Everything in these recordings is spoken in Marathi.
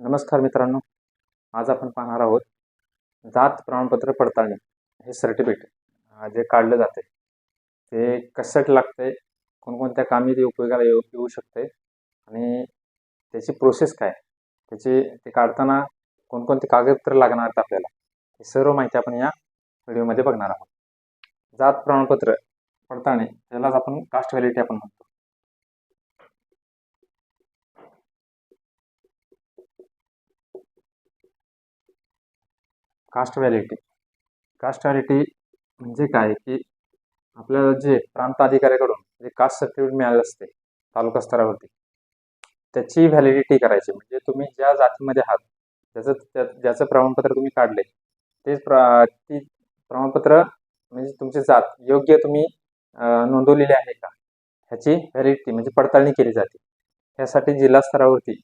नमस्कार मित्रांनो. आज आपण पाहणार आहोत जात प्रमाणपत्र पडताळणी. हे सर्टिफिकेट जे काढलं जाते ते कशासाठी लागते कोणकोणत्या कामी ते उपयोगाला येऊ येऊ शकते आणि त्याची प्रोसेस काय? त्याची ते काढताना कोणकोणते कागदपत्र लागणार आहेत आपल्याला? हे सर्व माहिती आपण या व्हिडिओमध्ये बघणार आहोत. जात प्रमाणपत्र पडताळणी त्यालाच आपण कास्ट व्हॅलिटी आपण म्हणतो. कास्ट व्हॅलिटी कास्ट व्हॅलिटी म्हणजे काय? की आपल्याला जे प्रांत अधिकाऱ्याकडून जे कास्ट सर्टिफिकेट मिळालं असते तालुका स्तरावरती त्याची व्हॅलिडिटी करायची. म्हणजे तुम्ही ज्या जातीमध्ये आहात त्याचं त्या ज्याचं प्रमाणपत्र तुम्ही काढले तेच प्र ती प्रमाणपत्र म्हणजे तुमची जात योग्य तुम्ही नोंदवलेली आहे का? ह्याची व्हॅलिडिटी म्हणजे पडताळणी केली जाते. ह्यासाठी जिल्हा स्तरावरती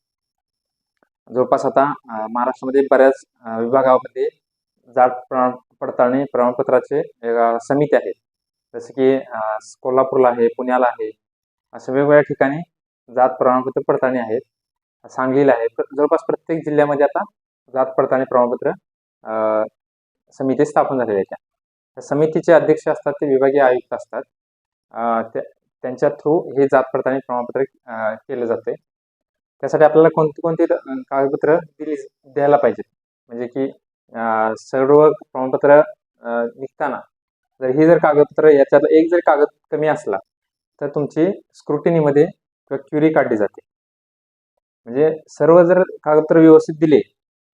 जवळपास आता महाराष्ट्रामध्ये बऱ्याच विभागामध्ये जात प्रमाण पडताळणी प्रमाणपत्राचे समिती आहेत जसे की कोल्हापूरला आहे पुण्याला आहे अशा वेगवेगळ्या ठिकाणी जात प्रमाणपत्र पडताळणी आहेत. सांगलीला आहे. जवळपास प्रत्येक जिल्ह्यामध्ये आता जात पडताळणी प्रमाणपत्र समिती स्थापन झालेल्या आहेत त्या. समितीचे अध्यक्ष असतात ते विभागीय आयुक्त असतात. त्या त्यांच्या थ्रू हे जात पडताळणी प्रमाणपत्र केलं जाते त्यासाठी आपल्याला कोणती कोणती कागदपत्र दिली द्यायला पाहिजेत? सर्व प्रमाणपत्र निघताना जर ही जर कागदपत्र याच्यात एक जर कागद कमी असला तर तुमची स्क्रुटिनीमध्ये किंवा क्युरी काढली जाते. म्हणजे सर्व जर कागदपत्र व्यवस्थित दिले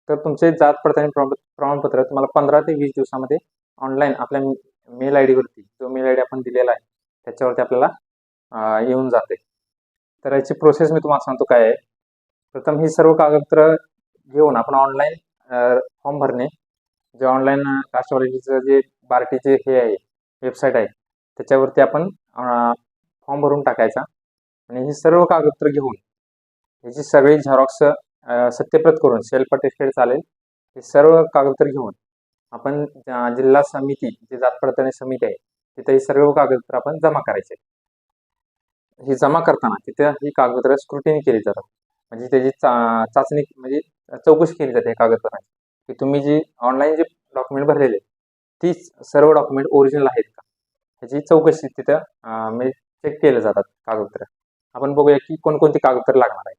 तर तुमचे जात पडताळणी प्रमाण- प्रमाणपत्र तुम्हाला पंधरा ते वीस दिवसामध्ये ऑनलाईन आपल्या मेल आय डीवरती जो मेल आय डी आपण दिलेला आहे त्याच्यावरती आपल्याला येऊन जाते. तर याची प्रोसेस मी तुम्हाला सांगतो काय आहे. प्रथम ही सर्व कागदपत्र घेऊन आपण ऑनलाईन फॉर्म भरणे जे ऑनलाईन कास्टवालिटीचं जे बार्टीचे हे आहे वेबसाईट आहे त्याच्यावरती आपण फॉर्म भरून टाकायचा. आणि हे सर्व कागदपत्र घेऊन ह्याची सगळी झेरॉक्स सत्यप्रत करून सेल्फ अटेस्टेड चालेल हे सर्व कागदपत्र घेऊन आपण जिल्हा समिती जी जात पडताळणी समिती आहे तिथे ही सर्व कागदपत्र आपण जमा करायचे. ही जमा करताना तिथे ही कागदपत्र स्क्रुटिनी केली जातात. म्हणजे त्याची चा चाचणी म्हणजे चौकशी केली जाते या कागदपत्रांची. की तुम्ही जी ऑनलाईन जे डॉक्युमेंट भरलेले तीच सर्व डॉक्युमेंट ओरिजिनल आहेत का? ह्याची चौकशी तिथं म्हणजे चेक केलं जातात कागदपत्र. आपण बघूया की कोणकोणती कागदपत्र लागणार आहे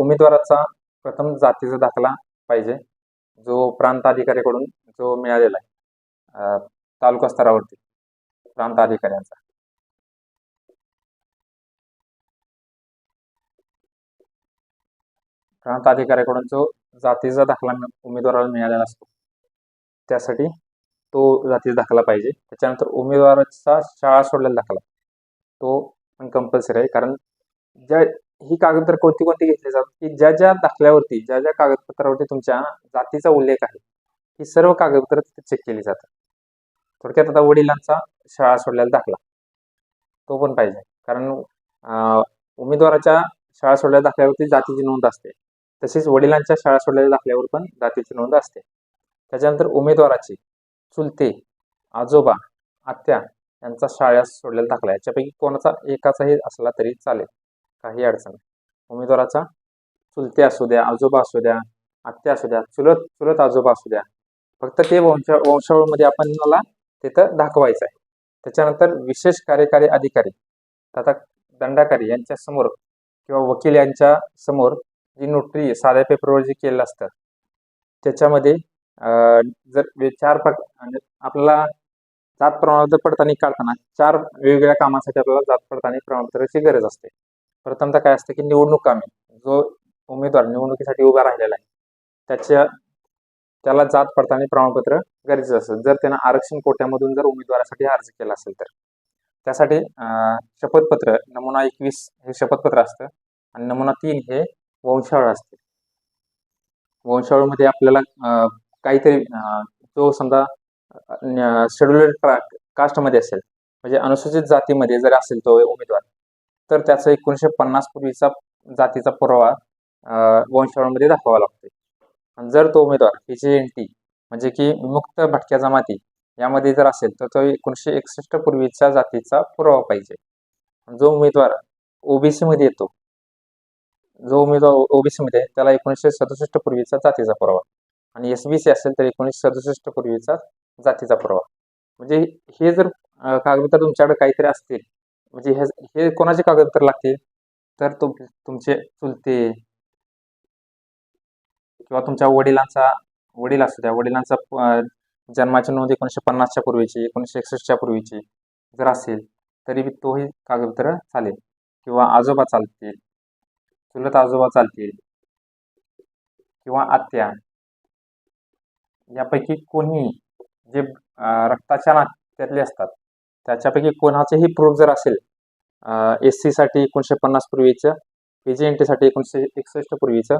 उमेदवाराचा प्रथम जातीचा दाखला पाहिजे जो प्रांत अधिकाऱ्याकडून जो मिळालेला आहे तालुका स्तरावरती प्रांत अधिकाऱ्यांचा. प्रांत अधिकाऱ्याकडून जो जातीचा दाखला उमेदवाराला मिळालेला असतो त्यासाठी तो जातीचा दाखला पाहिजे. त्याच्यानंतर उमेदवाराचा शाळा सोडलेला दाखला. तो पण कंपल्सरी आहे. कारण ज्या ही कागदपत्र कोणती कोणती घेतली जातात? की ज्या ज्या दाखल्यावरती ज्या ज्या कागदपत्रावरती तुमच्या जातीचा उल्लेख आहे ही सर्व कागदपत्र तिथे चेक केली जातात. थोडक्यात आता वडिलांचा शाळा सोडलेला दाखला. तो पण पाहिजे. कारण उमेदवाराच्या शाळा सोडल्या दाखल्यावरती जातीची नोंद असते. तसेच वडिलांच्या शाळा सोडलेल्या दाखल्यावर पण जातीची नोंद असते. त्याच्यानंतर उमेदवाराची चुलते आजोबा आत्या यांचा शाळा सोडलेला दाखला याच्यापैकी कोणाचा एकाचाही असला तरी चालेल. काही अडचण उमेदवाराचा चुलते असू द्या आजोबा असू द्या आत्या असू द्या चुलत चुलत आजोबा असू द्या. फक्त ते वंश वंशावळमध्ये आपण मला तिथं दाखवायचं आहे. त्याच्यानंतर विशेष कार्यकारी अधिकारी तथा दंडाकारी यांच्या समोर किंवा वकील यांच्या समोर जी नोटरी साध्या पेपरवर जे केलेलं असतं त्याच्यामध्ये जर चार प्रक म्हणजे आपल्याला जात प्रमाणपत्र पडताळणी काढताना चार वेगवेगळ्या कामासाठी आपल्याला जात पडताळणी प्रमाणपत्राची गरज असते. प्रथमतः काय असतं की निवडणूक कामे जो उमेदवार निवडणुकीसाठी उभा राहिलेला आहे त्याच्या त्याला जात पडताळणी प्रमाणपत्र गरजेचं असतं. जर त्यांना आरक्षण कोट्यामधून जर उमेदवारासाठी अर्ज केला असेल तर. त्यासाठी शपथपत्र नमुना एकवीस हे शपथपत्र असतं आणि नमुना तीन हे वंशावळ असते. वंशावळमध्ये आपल्याला काहीतरी जो समजा शेड्युलर कास्टमध्ये असेल. म्हणजे अनुसूचित जातीमध्ये जर असेल तो उमेदवार तर त्याचा एकोणीसशे पन्नास पूर्वीचा जातीचा पुरावा वंशावळमध्ये दाखवावा लागतो. आणि जर तो उमेदवार पी जी एन टी म्हणजे की मुक्त भटक्या जमाती यामध्ये जर असेल तर तो एकोणीसशे एकसष्ट पूर्वीच्या जातीचा पुरावा पाहिजे. जो उमेदवार ओबीसी मध्ये येतो जो उमेदवार ओबीसी मध्ये त्याला एकोणीसशे सदुसष्ट पूर्वीचा जातीचा पुरावा. आणि एस बी सी असेल तर एकोणीसशे सदुसष्ट पूर्वीचा जातीचा पुरावा. म्हणजे हे जर कागदपत्र तुमच्याकडे काहीतरी असतील म्हणजे हे हे कोणाचे कागदपत्र लागतील? तर तुम तुमचे चुलते किंवा तुमच्या वडिलांचा वडील असू द्या वडिलांचा जन्माची नोंद एकोणीसशे पन्नासच्या पूर्वीची एकोणीसशे एकसष्टच्या पूर्वीची जर असेल तरी तोही कागदपत्र चालेल. किंवा आजोबा चालतील चुलत आजोबा चालतील किंवा आत्या यापैकी कोणी जे रक्ताच्या नात्यातले असतात त्याच्यापैकी कोणाचेही प्रूफ जर असेल एस सीसाठी एकोणीसशे पन्नास पूर्वीचं पी जी एन टीसाठी एकोणीसशे एकसष्ट पूर्वीचं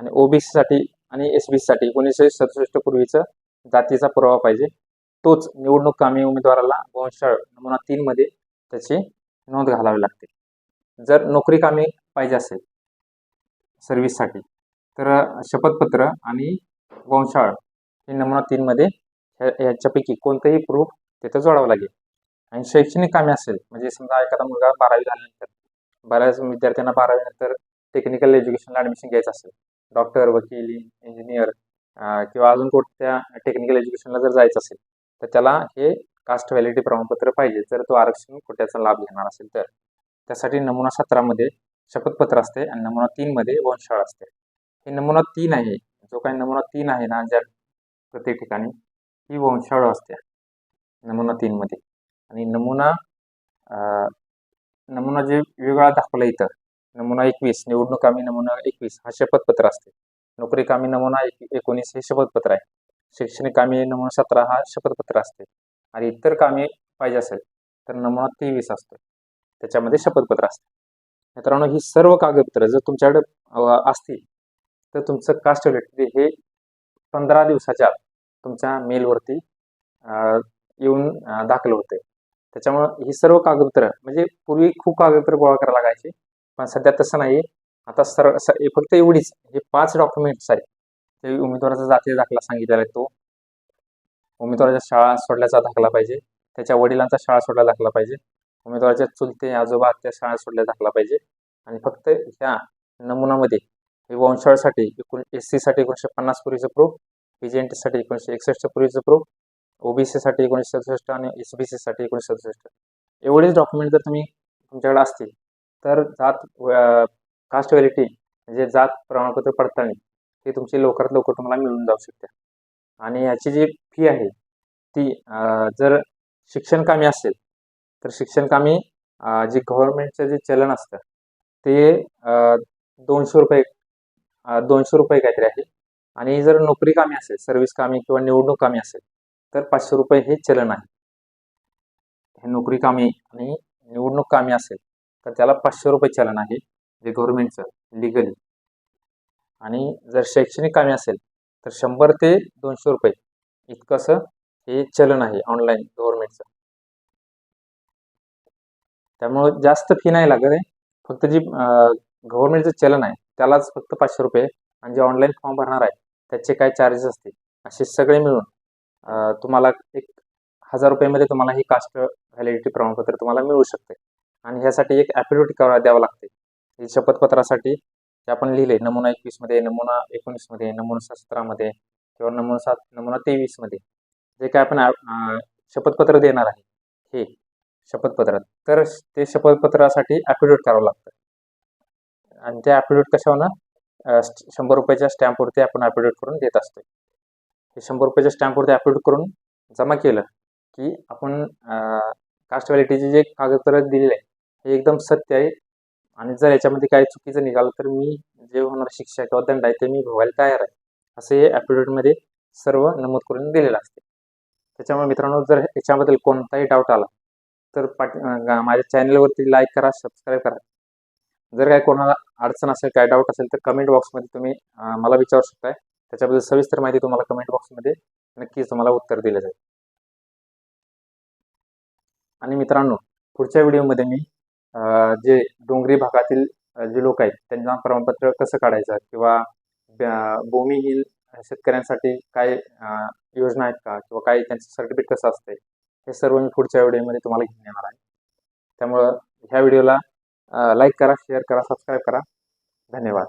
आणि ओबीसीसाठी आणि एस बी सीसाठी एकोणीसशे सदुसष्ट पूर्वीचं जातीचा पुरावा पाहिजे. तोच निवडणूक कामी उमेदवाराला वंशाळ नमुना तीनमध्ये त्याची नोंद घालावी लागते. जर नोकरी कामी पाहिजे असेल सर्व्हिससाठी तर शपथपत्र आणि वंशाळ हे नमुना तीनमध्ये ह्या- ह्याच्यापैकी कोणतंही प्रूफ तिथं जोडावं लागेल. आणि शैक्षणिक कामे असेल म्हणजे समजा एखादा मुलगा बारावी झाल्यानंतर बऱ्याच विद्यार्थ्यांना बारावीनंतर टेक्निकल एज्युकेशनला ॲडमिशन घ्यायचं असेल डॉक्टर वकील इंजिनियर किंवा अजून कोणत्या टेक्निकल एज्युकेशनला जर जायचं असेल तर त्याला हे कास्ट व्हॅलिडिटी प्रमाणपत्र पाहिजे जर तो आरक्षण कोट्याचा लाभ घेणार असेल तर. त्यासाठी नमुना सतरामध्ये शपथपत्र असते आणि नमुना तीनमध्ये वंशाळ असते. हे नमुना तीन आहे. जो काही नमुना तीन आहे ना ज्या प्रत्येक ठिकाणी ही वंशाळ असते. नमुना तीनमध्ये आणि नमुना नमुना जे वेगळा दाखवला इथं नमुना एकवीस निवडणूक आम्ही नमुना एकवीस हा शपथपत्र असते. नोकरी कामी नमुना एक एकोणीस हे शपथपत्र आहे. शैक्षणिक कामी नमुना सतरा हा शपथपत्र असते. आणि इतर कामे पाहिजे असेल तर नमुना तेवीस असतो. त्याच्यामध्ये शपथपत्र असते. मित्रांनो ही सर्व कागदपत्र जर तुमच्याकडे असतील तर तुमचं कास्ट सर्टिफिकेट हे पंधरा दिवसाच्या आत तुमच्या मेलवरती येऊन दाखल होते. त्याच्यामुळं ही सर्व कागदपत्र म्हणजे पूर्वी खूप कागदपत्र गोळा करायला लागायचे पण सध्या तसं नाही आता सर स- हे फक्त एवढीच हे पाच डॉक्युमेंट्स आहेत ते उमेदवाराचा जातीय दाखला सांगितलेला आहे तो. उमेदवाराच्या शाळा सोडल्याचा दाखला पाहिजे त्याच्या वडिलांचा शाळा सोडला दाखला पाहिजे. उमेदवाराच्या चुलते आजोबा त्या शाळा सोडल्या दाखला पाहिजे. आणि फक्त ह्या नमुनामध्ये हे वंशाळसाठी एकूण एस सीसाठी एकोणीसशे पन्नास पूर्वीचं प्रूफ पी जी एन टीसाठी एकोणीसशे एकसष्ट पूर्वीचं प्रूफ ओबीसीसाठी एकोणीसशे सदुसष्ट आणि एस बी सीसाठी एकोणीसशे सदुसष्ट. एवढेच डॉक्युमेंट जर तुम्ही तुमच्याकडे असतील तर जात कास्ट व्हॅलिटी म्हणजे जात प्रमाणपत्र पडताळणी ही तुमची लवकरात लवकर तुम्हाला मिळून जाऊ शकते. आणि याची जी फी आहे ती जर शिक्षण कामी असेल तर शिक्षण कामी जे गव्हर्नमेंटचं जे चलन असतं ते दोनशे रुपये दोनशे रुपये काहीतरी आहे. आणि जर नोकरी कामी असेल सर्व्हिस कामी किंवा निवडणूक कामी असेल तर पाचशे रुपये हे चलन आहे. हे नोकरी कामी आणि निवडणूक कामी असेल तर त्याला पाचशे रुपये चलन आहे जे गव्हर्नमेंटचं लिगली आणि जर शैक्षणिक कामी असेल तर शंभर ते दोनशे रुपये. इतकंसं हे चलन आहे ऑनलाईन गव्हर्नमेंटचं त्यामुळं जास्त फी नाही लागत आहे. फक्त जी गव्हर्नमेंटचं चलन आहे त्यालाच फक्त पाचशे रुपये आणि जे ऑनलाईन फॉर्म भरणार आहे त्याचे काय चार्जेस असतील असे सगळे मिळून तुम्हाला एक हजार रुपयामध्ये तुम्हाला ही कास्ट व्हॅलिडिटी प्रमाणपत्र तुम्हाला मिळू शकते. आणि ह्यासाठी एक ॲफिडेविट करा द्यावं लागते. हे शपथपत्रासाठी जे आपण लिहिले नमुना एकवीसमध्ये नमुना एकोणीसमध्ये नमुना सतरामध्ये किंवा नमुना सात नमुना तेवीसमध्ये जे काय आपण शपथपत्र देणार आहे हे शपथपत्रात तर ते शपथपत्रासाठी ॲफिडेविट करावं लागतं. आणि त्या ॲफिडेविट कशा होणार? शंभर रुपयाच्या स्टॅम्पवरती आपण ॲफिडेविट करून देत असतो हे शंभर रुपयाच्या स्टॅम्पवरती ॲफिडेविट करून जमा केलं की आपण कास्ट व्हॅलिटीचे जे कागदपत्र दिलेले आहे हे एकदम सत्य आहे. आणि जर याच्यामध्ये काही चुकीचं निघालं तर मी जे होणार शिक्षा किंवा दंड आहे ते मी भोगायला तयार आहे. असं हे ॲफिडेविटमध्ये सर्व नमूद करून दिलेलं असते त्याच्यामुळे मित्रांनो जर याच्याबद्दल कोणताही डाऊट आला तर पाठी माझ्या चॅनलवरती लाईक करा सबस्क्राईब करा. जर काय कोणाला अडचण असेल काय डाऊट असेल तर कमेंट बॉक्समध्ये तुम्ही मला विचारू शकताय. त्याच्याबद्दल सविस्तर माहिती तुम्हाला कमेंट बॉक्समध्ये नक्कीच तुम्हाला उत्तर दिलं जाईल. आणि मित्रांनो पुढच्या व्हिडिओमध्ये मी जे डोंगरी भागातील जे लोक आहेत त्यांना प्रमाणपत्र कसं काढायचं किंवा भूमिहीन शेतकऱ्यांसाठी काय योजना आहेत का? किंवा काय त्यांचं सर्टिफिकेट कसं असतंय? हे सर्व मी पुढच्या व्हिडिओमध्ये तुम्हाला घेऊन येणार आहे. त्यामुळं ह्या व्हिडिओला लाईक करा शेअर करा सबस्क्राईब करा. धन्यवाद.